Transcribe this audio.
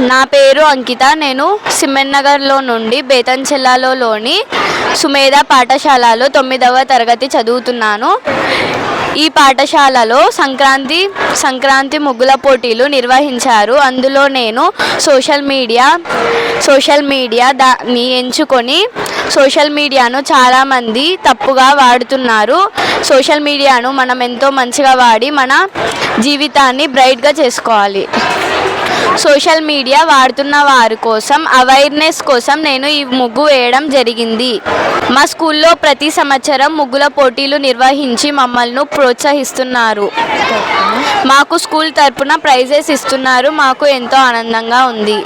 నా పేరు అంకిత. నేను సిమెన్ నగర్లో నుండి బేతంచెల్లాలోని సుమేధ పాఠశాలలో తొమ్మిదవ తరగతి చదువుతున్నాను. ఈ పాఠశాలలో సంక్రాంతి సంక్రాంతి ముగ్గుల పోటీలు నిర్వహించారు. అందులో నేను సోషల్ మీడియా సోషల్ మీడియా దాన్ని ఎంచుకొని సోషల్ మీడియాను చాలామంది తప్పుగా వాడుతున్నారు. సోషల్ మీడియాను మనం ఎంతో మంచిగా వాడి మన జీవితాన్ని బ్రైట్గా చేసుకోవాలి. సోషల్ మీడియా వాడుతున్న వారి కోసం అవేర్నెస్ కోసం నేను ఈ ముగ్గు వేయడం జరిగింది. మా స్కూల్లో ప్రతి సంవత్సరం ముగ్గుల పోటీలు నిర్వహించి మమ్మల్ని ప్రోత్సహిస్తున్నారు. మాకు స్కూల్ తరపున ప్రైజెస్ ఇస్తున్నారు. మాకు ఎంతో ఆనందంగా ఉంది.